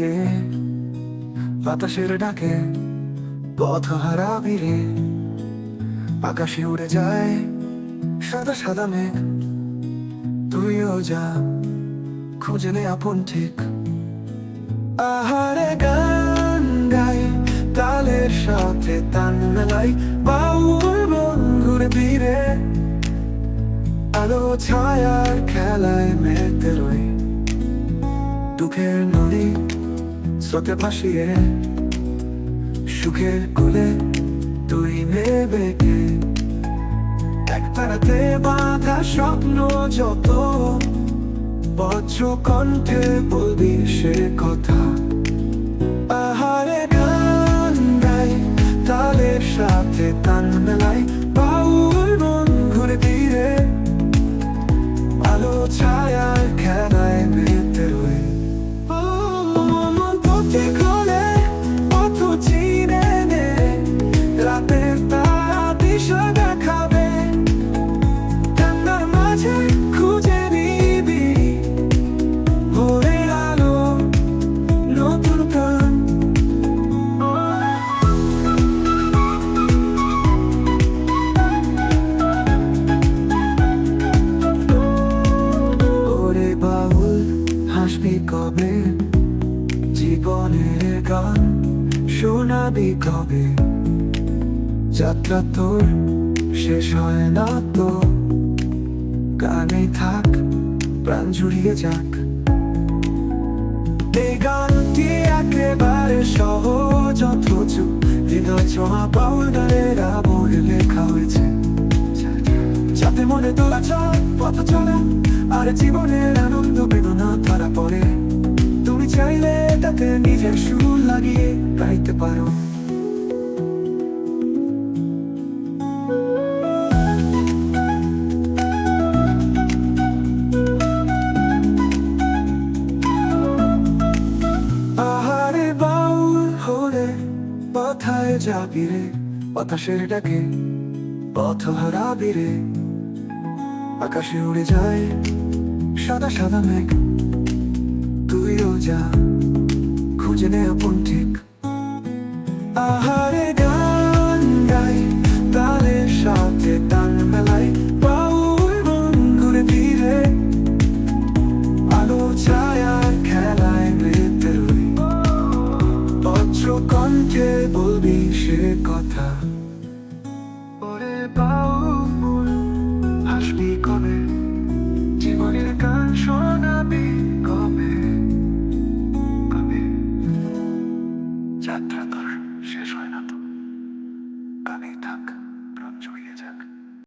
রে? বাতাসের ডাকে পথ হারাবি রে। আকাশে উড়ে যায় সাদা সাদা মেঘ। তুইও যা, খুঁজে নে আপন ঠিক। আহারে গাই তালের সাথে তান মেলাই বাউল ঘুরে ফিরে আলো ছায়ার খেলায় মেতে রই। দুঃখের নদী স্রোতে ভাসিয়ে। সুখের কুলে তুই নেবে কে? এক তারাতে বাঁধা স্বপ্ন যত বজ্র কণ্ঠে বলবি সে কথা। তান কবে? জীবনের গান শোনাবি কবে? যাত্রা তোর শেষ হয় না তো? গানে থাক, প্রাণ জুড়িয়ে যাক। এই গানটি একেবারে সহজ, অথচ হৃদয় ছোঁয়া পাউডারেরা বই লেখা হয়েছে। যাতে মনে তোলা চল, পথ চলা। আর জীবনের আনন্দ বেদনা ধরা পড়ে। তুমি চাইলে তাতে নিজের সুর লাগিয়ে গাইতে পারো। কোথায় যাবি রে, বাতাসের ডাকে, পথ হারাবি রে। আকাশে উড়ে যায় সাদা সাদা মেঘ। তুইও যা, খুঁজে নে আপন ঠিক। আহারে গান গাই তালের সাথে তাল মেলাই। আলো ছায়ার খেলায় বলবি সে কথা। যাত্রা তোর শেষ হয় না তো কানেই থাক প্রাণ জড়িয়ে যাক